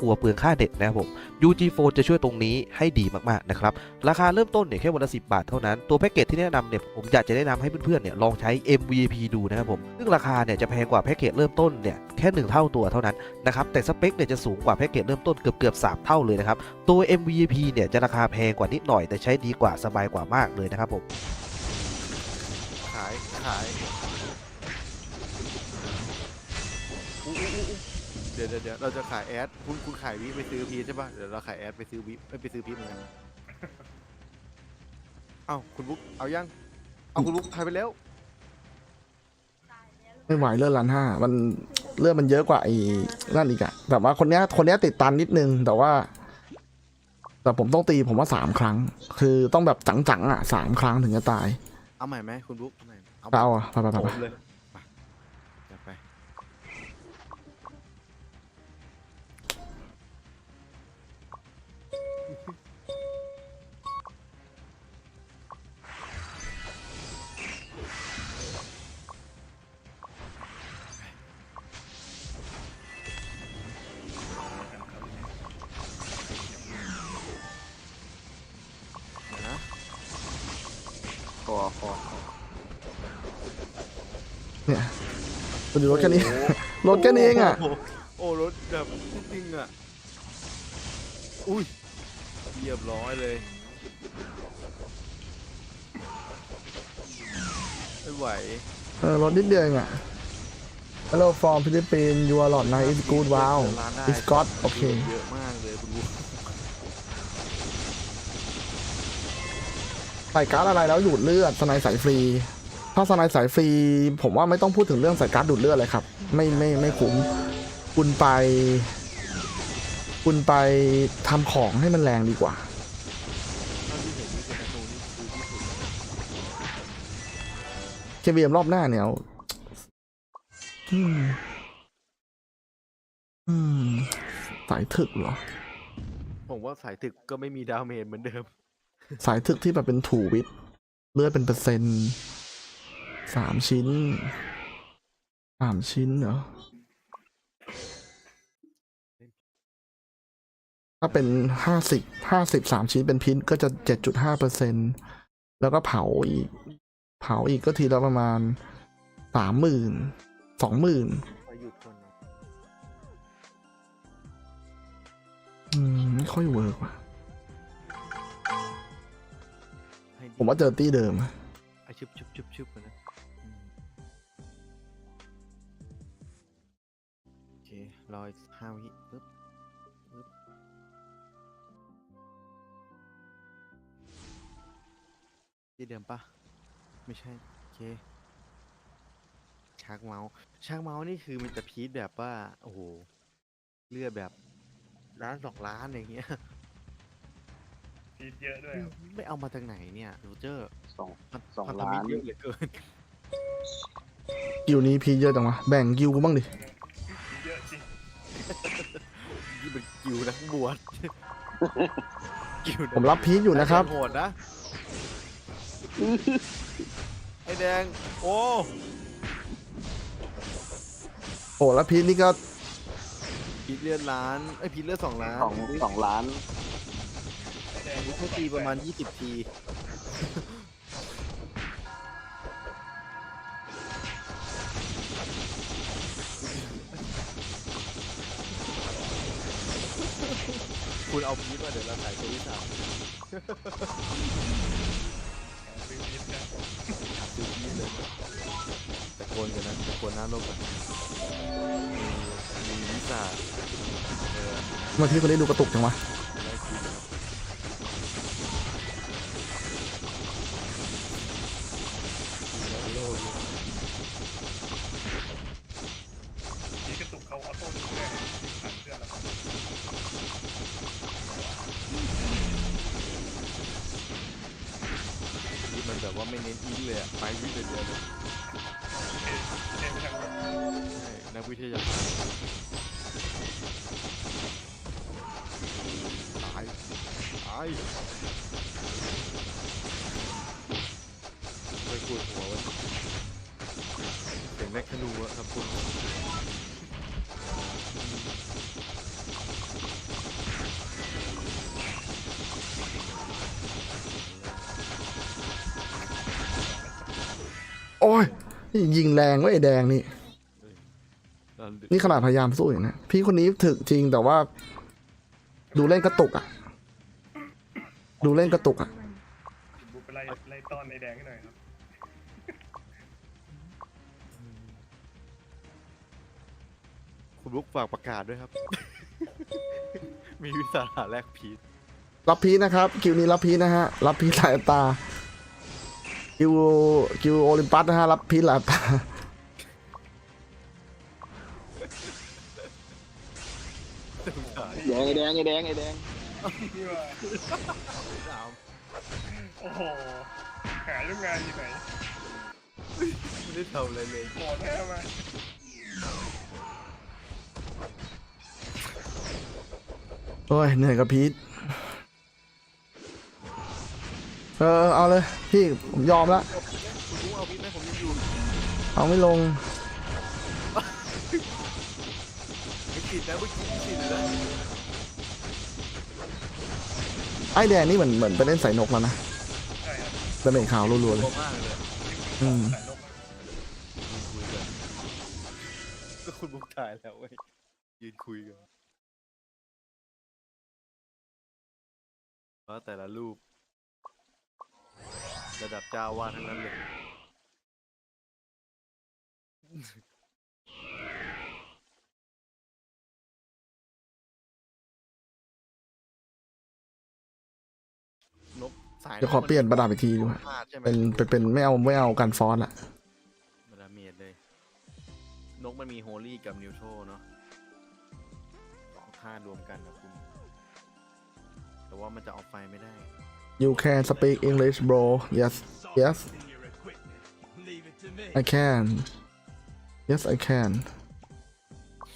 กลัวเปลืองค่าเน็ตนะครับผม UG Phone จะช่วยตรงนี้ให้ดีมากๆนะครับ ราคาเริ่มต้นเนี่ยแค่วันละ10 บาทเท่านั้น ตัวแพ็กเกจที่แนะนำเนี่ยผมอยากจะแนะนำให้เพื่อนๆเนี่ยลองใช้ MVP ดูนะครับผม ซึ่งราคาเนี่ยจะแพงกว่าแพ็กเกจเริ่มต้นเนี่ยแค่1เท่าตัวเท่านั้นนะครับแต่สเปคเนี่ยจะสูงกว่าแพ็กเกจเริ่มต้นเกือบเกือบ3เท่าเลยนะครับตัว MVP เนี่ยจะราคาแพงกว่านิดหน่อย แต่ใช้ดีกว่าสบายกว่ามากเลยนะครับผมขายขายอ เดี๋ยวเดี๋ยวเดี๋ยวเราจะขายแอดคุณคุณขายวิไปซื้อพีใช่ป่ะเดี๋ยวเราขายแอดไปซื้อวิเอ้ยไปซื้อพีเหมือนกันเอ้าคุณบุ๊กเอายังเอาคุณบุ๊กขายไปแล้วไม่ไหวเลือดล้านห้ามันเลือดมันเยอะกว่าไอ้นั่นอีกอะแต่ว่าคนเนี้ยคนเนี้ยติดตันนิดนึง แต่ว่า แต่ผมต้องตีผมว่าสามครั้ง คือต้องแบบจังๆอะสามครั้งถึงจะตายเอาใหม่ไหมคุณบุ๊กเอาใหม่เอาเอาอะไปไปไปผไปมเลย ดูรถแค่นี้ รถแค่นี้เองอะโโหโอ้รถแบบจริงๆอะ อุ้ยเรียบร้อยเลย ไม่ไหว เออรถนิดเดียวเองอะ Hello from Philippines you are lot nice is good wow ร้านได้ is God โอเคเยอะมากเลยคุณบุ๊คใส่การ์ดอะไรแล้วหยุดเลือดสไนด์สายฟรี ถ้าสไนด์สายฟรี ผมว่าไม่ต้องพูดถึงเรื่องใส่การ์ดดูดเลือดเลยครับ ไม่ไม่ไม่คุ้ม คุณไป คุณไปทำของให้มันแรงดีกว่าเท่าที่เห็นนี่คือประตูนี่คือที่สุดเควียมรอบหน้าเนี่ยเอาอืมอืมสายถึกเหรอ ผมว่าสายตึกก็ไม่มีดาเมจเหมือนเดิม สายถึกที่แบบเป็นถูวิทย์เลือดเป็นเปอร์เซ็นต์ สามชิ้นสามชิ้นเหรอ ถ้าเป็นห้าสิบห้าสิบสามชิ้นเป็นพิษก็จะเจ็ดจุดห้าเปอร์เซ็นแล้วก็เผาอีก เผาอีกก็ทีละประมาณสามหมื่นสองหมื่นอืม ไม่ค่อยเวิร์กว่ะ ผมว่าเจอตี้เดิมชุบชุบชุบชุบนะ รออีกห้าวิปึ๊บปึ๊บที่เดิมปะไม่ใช่ โอเคชักเมาส์ชักเมาส์นี่คือมันจะพีทแบบว่า โอ้โห เลือดแบบล้านสองล้านอะไรเงี้ย พีดเยอะด้วยครับไม่เอามาจากไหนเนี่ยโรเจอร์สองมันสองพันธล้านมิตรเยอะเหลือเกิน กิวนี้พีเยอะจังวะ แบ่งกิวกูบ้างดิพีดเยอะจริง นี่เป็นกิวนักบวชกิวนักผมรับพีชอยู่นะครับ ไแดงโหดนะไอแดง โอ้โอ้แล้วพีชนี่ก็พีทเลือดล้านไอยพีทเลือดสองล้านสองสองล้าน ให้ตีประมาณยี่สิบที คุณเอาพีทมาเดี๋ยวเราถ่ายตัวที่สามซื้อพีดนะซื้อพีทเลยตะโกนกันนะตะโกนหน้าโลกกันเออทำไมาพี่คนได้ดูกระตุกจังวะ เน้นอินเลยอะไปวิ่งเลยเดียวเลยใช่ในักวิทยาศาสตร์ตายตายไปปวดหัวเลยเสียงแมคคานูอะครับคุณ ยนี่ยิงแรงเว้ยไอ้แดงนี่ตอนดึกนี่ขนาดพยายามสู้อย่างนะพี่คนนี้ถึกจริงแต่ว่า ดูเล่นกระตุกอะ ดูเล่นกระตุกอะ บุกไปไล่ไล่ต้อนในแดงให้หน่อยครับคุณบุ๊กฝากประกาศด้วยครับ มีวิสาหะแลกพีทรับพีชนะครับ คิวนี้รับพีชนะฮะ รับพีชหลายตา คิวคิวโอลิมปัสนะฮะรับพีชหลายตาแดงไอ้แดงไอ้แดงไอ้แดงนี่ว่าสามโอ้โหหาเรื่องงานอยู่ไหนไม่ได้ทำอะไรเลยโหดแท้มาโอ้ยเหนื่อยกับพีช เออเอาเลยพี่ผมยอมละคุณบุ๊กเอาพีทไหมผมยังอยู่เอาไม่ลงไม่ติดนะเมื่อกี้ติดเลยนะไอ้แดงนี่เหมือนเหมือนไปเล่นใส่นกแล้วนะใช่ครับดาเมจขาวรัวๆเลลัวย มากเลยอะอืมสายลบอะยืนคุยกันก็คุณบุกถ่ายแล้วเว้ยยืนคุยกันว่าแต่ละรูป ระดับเจ้าวาดทั้งนั้นเลยนกสายเดี๋ยวขอเปลี่ยนประดับอีกทีดูฮะพลาดใช่ไหมเป็นเป็นเป็นไม่เอาไม่เอากันฟอสละมาดาเมียดเลย นกมันมีโฮลี่กับนิวโตรเนาะสองท่ารวมกันนะคุณ แต่ว่ามันจะเอาไฟไม่ได้ You can speak English bro. Yes. Yes. I can. Yes I can.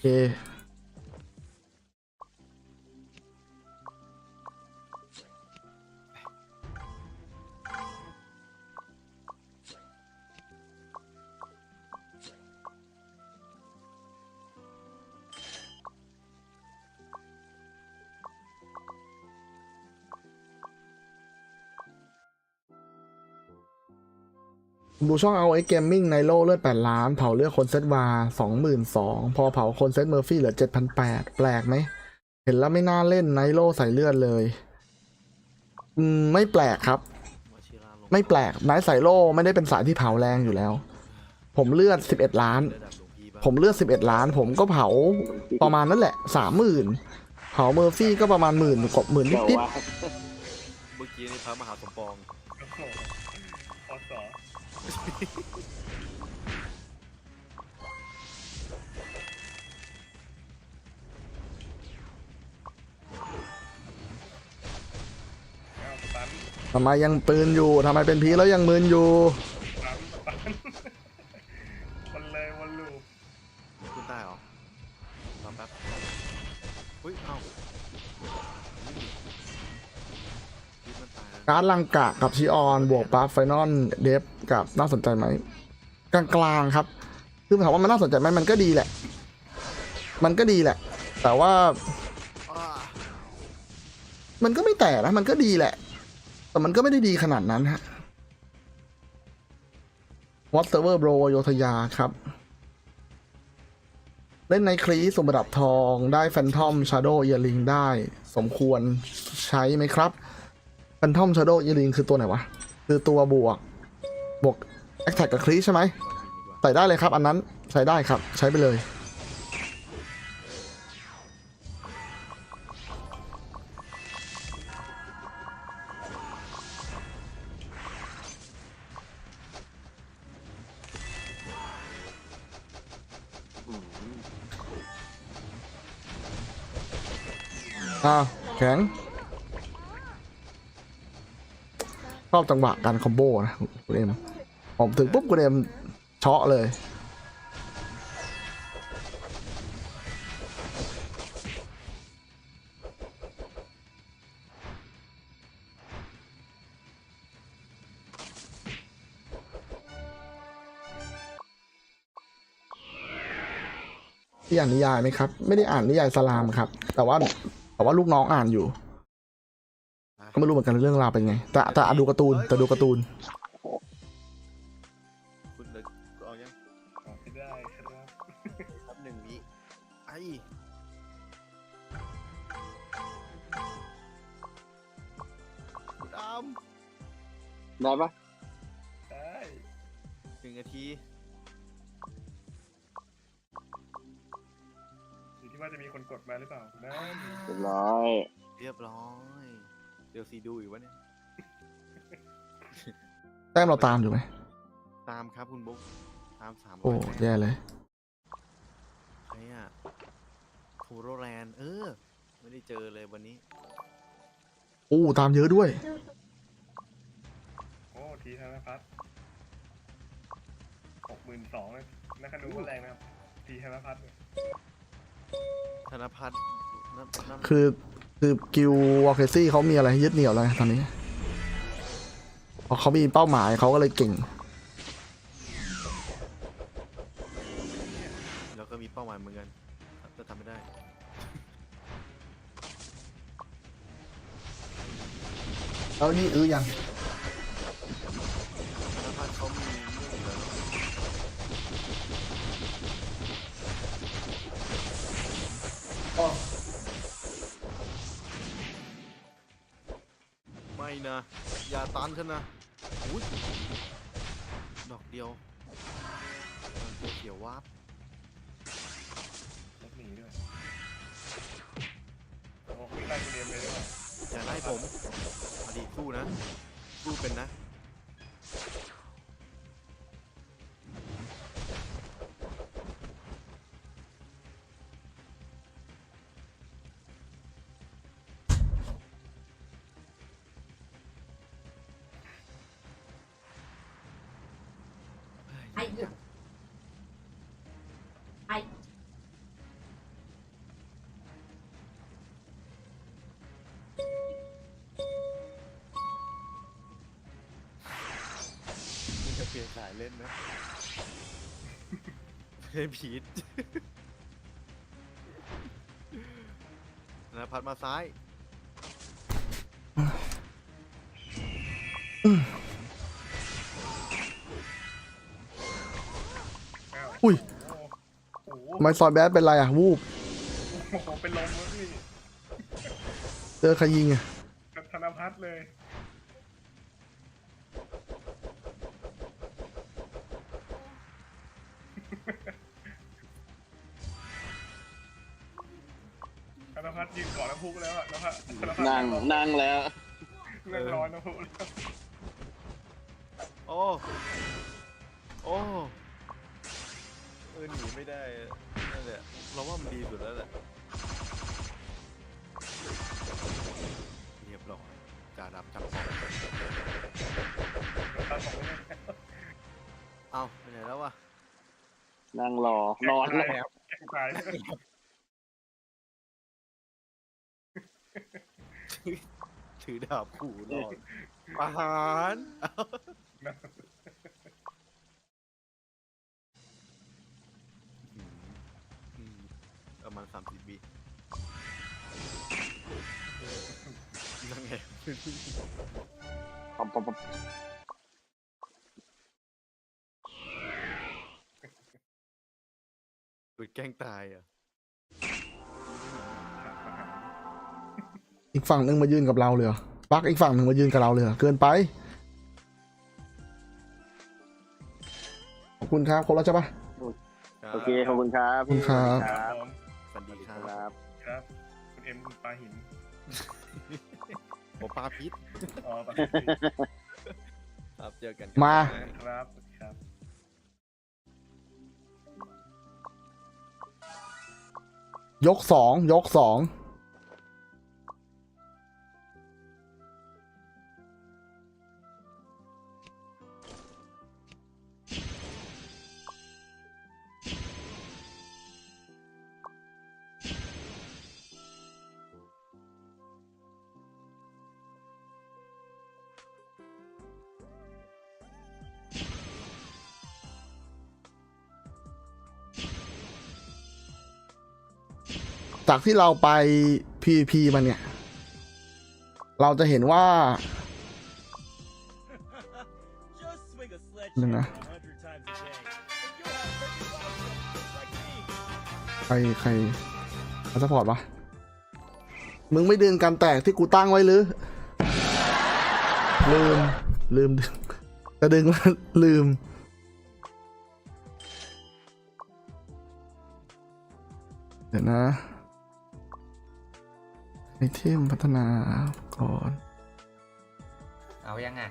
โช่องเอาไอ้เกมมิ่งในโลเลือด 8 ล้าน เผาเลือดคนเซตวา22,000 พอเผาคนเซตเมอร์ฟี่เหลือ 7,800 แปลกไหม เห็นแล้วไม่น่าเล่นไนโลใส่เลือดเลย อืม ไม่แปลกครับ ไม่แปลกไนใส่โลไม่ได้เป็นสายที่เผาแรงอยู่แล้ว ผมเลือด 11 ล้าน ผมเลือด 11 ล้าน ผมก็เผาประมาณนั้นแหละ 30,000 เผาเมอร์ฟี่ก็ประมาณหมื่นกว่าหมื่นเดี๋ยวนิดว่าเมื่อกี้นี่พระมหาสมปอง เอาสตันๆทำไมยังปืนอยู่ทำไมเป็นพีแล้วยังมืนอยู่ สตันสตันวนเลยวนลูปขึ้นใต้เหรอรอแป๊บอุ้ยเอ้านี่มันตายแล้วการดลังกะกับชิออน บวกบัฟไฟนอลเดฟ กับน่าสนใจไหมกลางๆครับ คือถามว่ามันน่าสนใจไหมมันก็ดีแหละ มันก็ดีแหละ แต่ว่า มันก็ไม่แต่นะมันก็ดีแหละ แต่มันก็ไม่ได้ดีขนาดนั้นฮะวอตเซอร์เวอร์โบรโยธยาครับเล่นในคลีสมบัติทองได้แฟนทอมชาร์โดเ a ลิงได้ สมควรใช้ไหมครับแฟนทอมชาร์โดเ a ลิงคือตัวไหนวะ คือตัวบวก บวกแอคแท็กกับคลีใช่ไหมใส่ได้เลยครับ อันนั้นใช้ได้ครับใช้ไปเลย อ้าว แข็ง อบจังหวะการคอมโบนะคุณเอ็มผมถึงปุ๊บคุณเอ็มเชาะเลยพี่อ่านนิยายไหมครับ ไม่ได้อ่านนิยายสลามครับ แต่ว่าแต่ว่าลูกน้องอ่านอยู่ ก็ไม่รู้เหมือนกันเรื่องราวเป็นไง แต่แต่อ่านดูการ์ตูนแต่ดูการ์ตูน คุณเลิกเอายังขอไม่ได้ครับครับหนึ่งวิไอ้คุณอามได้ปะได้หนึ่งนาทีอยู่ที่ว่าจะมีคนกดมาหรือเปล่านะเรียบร้อย เรียบร้อย เดี๋ยวซีดูอยู่วะเนี่ย แต้มเราตามอยู่ไหม ตามครับคุณบุ๊กตามสามร้โอ้อยแต้มแย่เลย ใครอะทูโรแลนด์เออ ไม่ได้เจอเลยวันนี้ โอ้ตามเยอะด้วย โอ้ทีธนพัฒน์หกหมื่นสองเลยนักขนูก็แรงนะครับ ทีธนพัฒน์เนี่ยธนพัฒน์นั่นนั่นคือ คือกิววอลเคซี่เขามีอะไรให้ยึดเหนี่ยวแล้วไงตอนนี้พอเขามีเป้าหมายเขาก็เลยเก่งแล้วก็มีเป้าหมายเหมือนกันจะทำไม่ได้ แล้วนี่อื้อยัง นะ อย่าตันฉันนะอุ้ยดอกเดียวมันเขียววาบรถหนีด้วยโอ้วิ่งไล่คุณเดียมเลยด้วยอย่าไล่ผมอดีตสู้นะสู้เป็นนะ ยนสายเล่นนะเฮ้ยพีทนะพัดมาซ้ายอ้าวอุ้ยโอ้โหทำไมซอยแบดเป็นไรอะ วูบโอ้โหเป็นลมแล้วพี่เจอใครยิงอะ พัฒน์ยืนก่อนน้ำพุแล้วอะนะฮะธนพัฒน์นั่งนั่งแล้วนั่งรอน้ำพุแล้วโอ้ โอ้ เออหนีไม่ได้อะนั่นแหละเราว่ามันดีสุดแล้วแหละเรียบร้อยจ่าดำจับของธนพัฒน์บอกว่าเอาไปไหนแล้ววะนั่งรอนอนแล้ว แกงตาย ถือดาบขู่รอดประหารอืมประมาณสามสิบบีนั่งไงปั๊มปั๊มปั๊มเปิดแกล้งตายอะ อีกฝั่งหนึ่งมายืนกับเราเลยเหรอปักอีกฝั่งหนึ่งมายืนกับเราเลยเหรอเกินไป ขอบคุณครับครบแล้วใช่ปะโอเค ขอบคุณครับขอบคุณครับครับผมสวัสดีคครัรับบครับคุณเอ็มคุณปลาหินผมปาพิษอ๋อปลาหินครับเจอกันมาครับครับยกสองยกสอง จากที่เราไป PVP มาเนี่ย เราจะเห็นว่าหนึ่งนะใครใครมาสปอร์ตวะมึงไม่ดึงกันแตกที่กูตั้งไว้หรือ ลืม ลืมดึงจะดึงลืมเดี๋ยวนะ ไอเทมพัฒนาก่อนเอายังอะ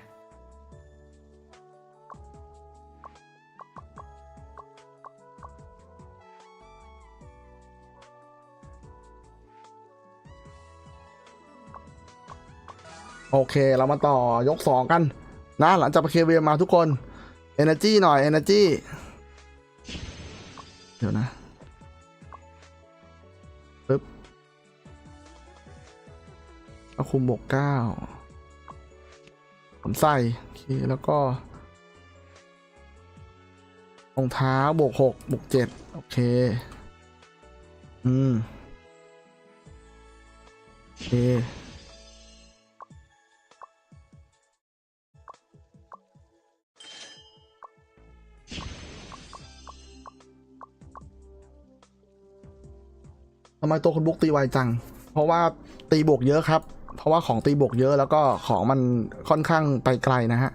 โอเค เรามาต่อยกสองกัน นะ หลังจากไปเคเวมาทุกคน Energy หน่อย Energy เดี๋ยวนะ คุมบวกเก้าผมใส่โอเคแล้วก็รองเท้าบวกหกบวกเจ็ดโอเค อืม โอเคทำไมตัวคุณบุ๊กตีไวจัง เพราะว่าตีบวกเยอะครับ เพราะว่าของตีบวกเยอะแล้วก็ของมันค่อนข้างไปไกลนะฮะ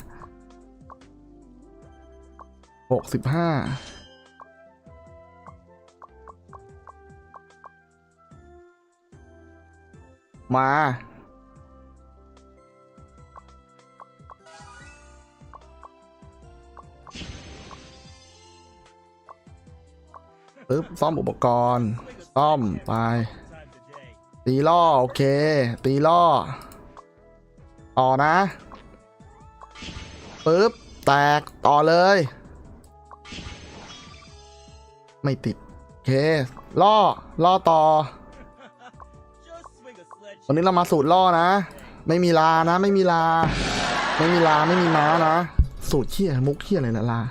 หกสิบห้ามาปึ๊บซ่อมอุปกรณ์ ซ่อมไป ตีล่อ โอเค ตีล่อ ต่อนะปึ๊บ แตก ต่อเลย ไม่ติด โอเค ล่อ ล่อต่อ วันนี้เรามาสูตรล่อนะ ไม่มีลานะ ไม่มีลา ไม่มีลา ไม่มีม้านะ สูตรเขี้ย มุกเขี้ยอะไรนะลา